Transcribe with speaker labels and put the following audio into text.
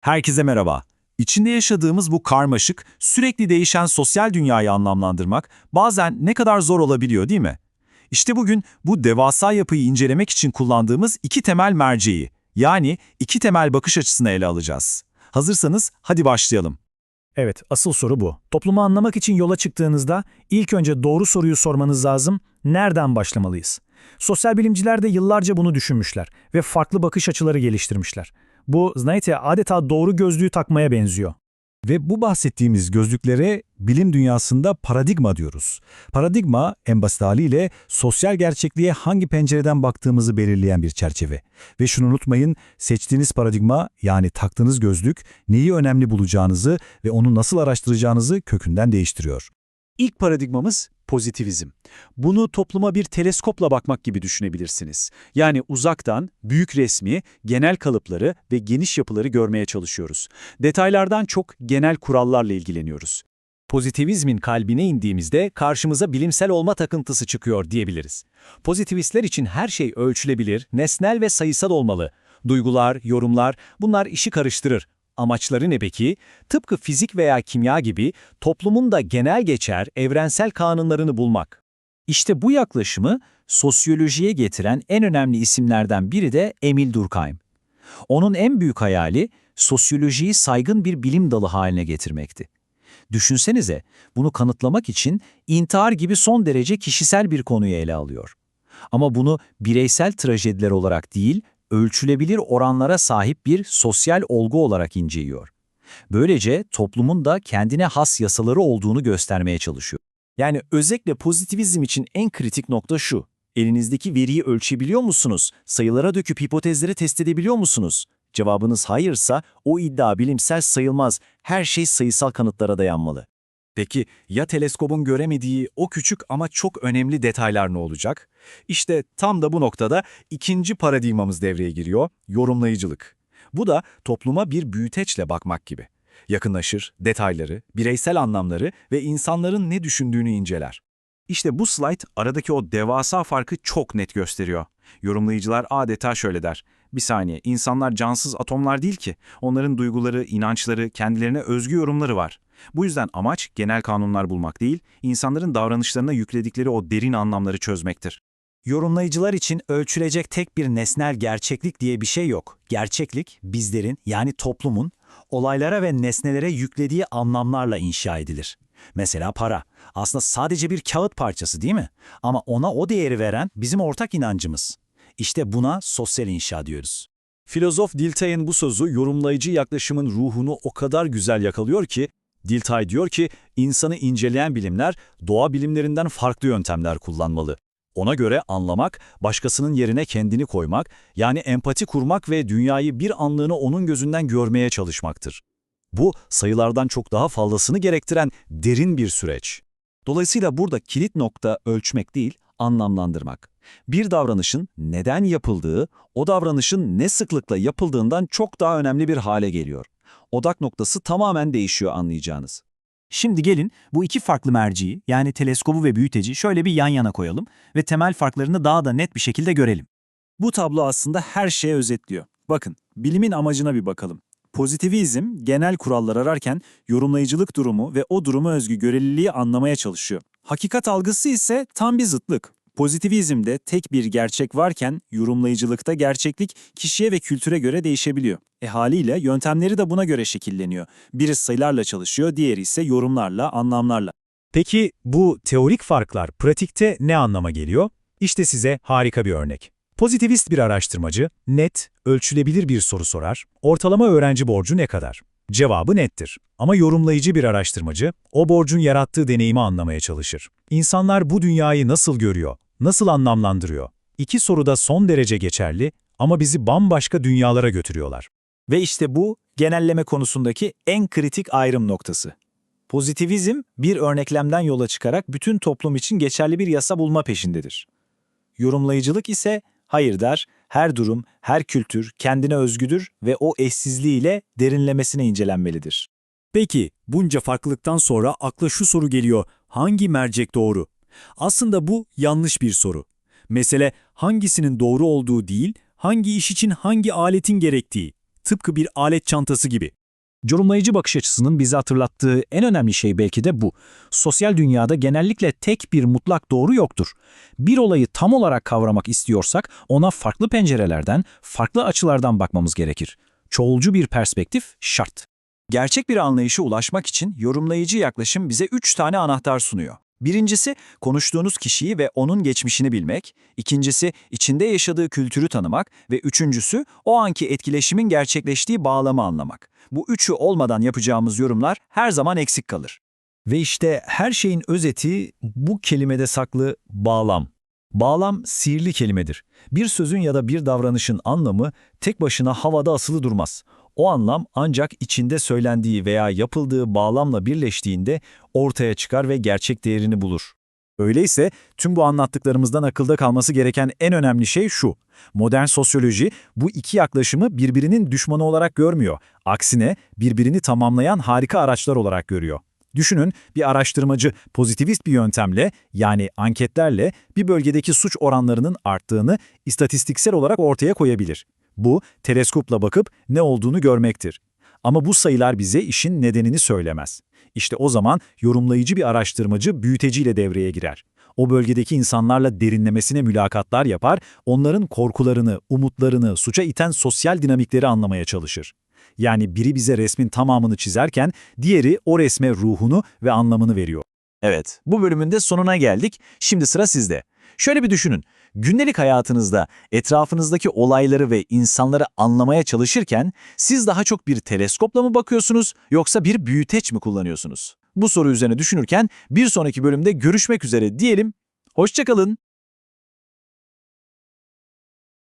Speaker 1: Herkese merhaba. İçinde yaşadığımız bu karmaşık, sürekli değişen sosyal dünyayı anlamlandırmak bazen ne kadar zor olabiliyor değil mi? İşte bugün bu devasa yapıyı incelemek için kullandığımız iki temel merceği, yani iki temel bakış açısını ele alacağız. Hazırsanız hadi başlayalım.
Speaker 2: Evet, asıl soru bu. Toplumu anlamak için yola çıktığınızda ilk önce doğru soruyu sormanız lazım. Nereden başlamalıyız? Sosyal bilimciler de yıllarca bunu düşünmüşler ve farklı bakış açıları geliştirmişler. Bu Znait'e adeta doğru gözlüğü takmaya benziyor.
Speaker 3: Ve bu bahsettiğimiz gözlüklere bilim dünyasında paradigma diyoruz. Paradigma en basit haliyle sosyal gerçekliğe hangi pencereden baktığımızı belirleyen bir çerçeve. Ve şunu unutmayın, seçtiğiniz paradigma yani taktığınız gözlük neyi önemli bulacağınızı ve onu nasıl araştıracağınızı kökünden değiştiriyor.
Speaker 4: İlk paradigmamız pozitivizm. Bunu topluma bir teleskopla bakmak gibi düşünebilirsiniz. Yani uzaktan büyük resmi, genel kalıpları ve geniş yapıları görmeye çalışıyoruz. Detaylardan çok genel kurallarla ilgileniyoruz.
Speaker 5: Pozitivizmin kalbine indiğimizde karşımıza bilimsel olma takıntısı çıkıyor diyebiliriz. Pozitivistler için her şey ölçülebilir, nesnel ve sayısal olmalı. Duygular, yorumlar bunlar işi karıştırır. Amaçları ne peki? Tıpkı fizik veya kimya gibi toplumun da genel geçer, evrensel kanunlarını bulmak. İşte bu yaklaşımı sosyolojiye getiren en önemli isimlerden biri de Emil Durkheim. Onun en büyük hayali sosyolojiyi saygın bir bilim dalı haline getirmekti. Düşünsenize, bunu kanıtlamak için intihar gibi son derece kişisel bir konuyu ele alıyor. Ama bunu bireysel trajediler olarak değil, ölçülebilir oranlara sahip bir sosyal olgu olarak inceliyor. Böylece toplumun da kendine has yasaları olduğunu göstermeye çalışıyor. Yani özellikle pozitivizm için en kritik nokta şu. Elinizdeki veriyi ölçebiliyor musunuz? Sayılara döküp hipotezleri test edebiliyor musunuz? Cevabınız hayırsa o iddia bilimsel sayılmaz. Her şey sayısal kanıtlara dayanmalı. Peki ya teleskobun göremediği o küçük ama çok önemli detaylar ne olacak? İşte tam da bu noktada ikinci paradigmamız devreye giriyor, yorumlayıcılık. Bu da topluma bir büyüteçle bakmak gibi. Yakınlaşır, detayları, bireysel anlamları ve insanların ne düşündüğünü inceler. İşte bu slide aradaki o devasa farkı çok net gösteriyor. Yorumlayıcılar adeta şöyle der. Bir saniye, insanlar cansız atomlar değil ki. Onların duyguları, inançları, kendilerine özgü yorumları var. Bu yüzden amaç genel kanunlar bulmak değil, insanların davranışlarına yükledikleri o derin anlamları çözmektir. Yorumlayıcılar için ölçülecek tek bir nesnel gerçeklik diye bir şey yok. Gerçeklik, bizlerin yani toplumun olaylara ve nesnelere yüklediği anlamlarla inşa edilir. Mesela para. Aslında sadece bir kağıt parçası değil mi? Ama ona o değeri veren bizim ortak inancımız. İşte buna sosyal inşa diyoruz. Filozof Dilthey'in bu sözü yorumlayıcı yaklaşımın ruhunu o kadar güzel yakalıyor ki, Dilthey diyor ki, insanı inceleyen bilimler doğa bilimlerinden farklı yöntemler kullanmalı. Ona göre anlamak, başkasının yerine kendini koymak, yani empati kurmak ve dünyayı bir anlığını onun gözünden görmeye çalışmaktır. Bu, sayılardan çok daha fazlasını gerektiren derin bir süreç. Dolayısıyla burada kilit nokta ölçmek değil, anlamlandırmak. Bir davranışın neden yapıldığı, o davranışın ne sıklıkla yapıldığından çok daha önemli bir hale geliyor. Odak noktası tamamen değişiyor anlayacağınız.
Speaker 2: Şimdi gelin bu iki farklı merciyi yani teleskobu ve büyüteci şöyle bir yan yana koyalım ve temel farklarını daha da net bir şekilde görelim.
Speaker 4: Bu tablo aslında her şeye özetliyor. Bakın, bilimin amacına bir bakalım. Pozitivizm, genel kurallar ararken yorumlayıcılık durumu ve o duruma özgü göreliliği anlamaya çalışıyor. Hakikat algısı ise tam bir zıtlık. Pozitivizmde tek bir gerçek varken yorumlayıcılıkta gerçeklik kişiye ve kültüre göre değişebiliyor. E haliyle yöntemleri de buna göre şekilleniyor. Biri sayılarla çalışıyor, diğeri ise yorumlarla, anlamlarla.
Speaker 3: Peki bu teorik farklar pratikte ne anlama geliyor? İşte size harika bir örnek. Pozitivist bir araştırmacı, net, ölçülebilir bir soru sorar, ortalama öğrenci borcu ne kadar? Cevabı nettir. Ama yorumlayıcı bir araştırmacı, o borcun yarattığı deneyimi anlamaya çalışır. İnsanlar bu dünyayı nasıl görüyor, nasıl anlamlandırıyor? İki soru da son derece geçerli ama bizi bambaşka dünyalara götürüyorlar.
Speaker 2: Ve işte bu genelleme konusundaki en kritik ayrım noktası. Pozitivizm bir örneklemden yola çıkarak bütün toplum için geçerli bir yasa bulma peşindedir. Yorumlayıcılık ise hayır der, her durum, her kültür kendine özgüdür ve o eşsizliğiyle derinlemesine incelenmelidir.
Speaker 6: Peki, bunca farklılıktan sonra akla şu soru geliyor, hangi mercek doğru? Aslında bu yanlış bir soru. Mesele hangisinin doğru olduğu değil, hangi iş için hangi aletin gerektiği. Tıpkı bir alet çantası gibi.
Speaker 2: Yorumlayıcı bakış açısının bize hatırlattığı en önemli şey belki de bu. Sosyal dünyada genellikle tek bir mutlak doğru yoktur. Bir olayı tam olarak kavramak istiyorsak ona farklı pencerelerden, farklı açılardan bakmamız gerekir. Çoğulcu bir perspektif şart.
Speaker 1: Gerçek bir anlayışa ulaşmak için yorumlayıcı yaklaşım bize üç tane anahtar sunuyor. Birincisi, konuştuğunuz kişiyi ve onun geçmişini bilmek. İkincisi, içinde yaşadığı kültürü tanımak. Ve üçüncüsü, o anki etkileşimin gerçekleştiği bağlamı anlamak. Bu üçü olmadan yapacağımız yorumlar her zaman eksik kalır.
Speaker 5: Ve işte her şeyin özeti bu kelimede saklı bağlam. Bağlam sihirli kelimedir. Bir sözün ya da bir davranışın anlamı tek başına havada asılı durmaz. O anlam ancak içinde söylendiği veya yapıldığı bağlamla birleştiğinde ortaya çıkar ve gerçek değerini bulur.
Speaker 1: Öyleyse tüm bu anlattıklarımızdan akılda kalması gereken en önemli şey şu. Modern sosyoloji bu iki yaklaşımı birbirinin düşmanı olarak görmüyor. Aksine birbirini tamamlayan harika araçlar olarak görüyor. Düşünün bir araştırmacı pozitivist bir yöntemle yani anketlerle bir bölgedeki suç oranlarının arttığını istatistiksel olarak ortaya koyabilir. Bu teleskopla bakıp ne olduğunu görmektir. Ama bu sayılar bize işin nedenini söylemez. İşte o zaman yorumlayıcı bir araştırmacı büyüteciyle devreye girer. O bölgedeki insanlarla derinlemesine mülakatlar yapar, onların korkularını, umutlarını, suça iten sosyal dinamikleri anlamaya çalışır. Yani biri bize resmin tamamını çizerken diğeri o resme ruhunu ve anlamını veriyor. Evet, bu bölümün de sonuna geldik. Şimdi sıra sizde. Şöyle bir düşünün. Gündelik hayatınızda etrafınızdaki olayları ve insanları anlamaya çalışırken siz daha çok bir teleskopla mı bakıyorsunuz yoksa bir büyüteç mi kullanıyorsunuz? Bu soru üzerine düşünürken bir sonraki bölümde görüşmek üzere diyelim. Hoşçakalın.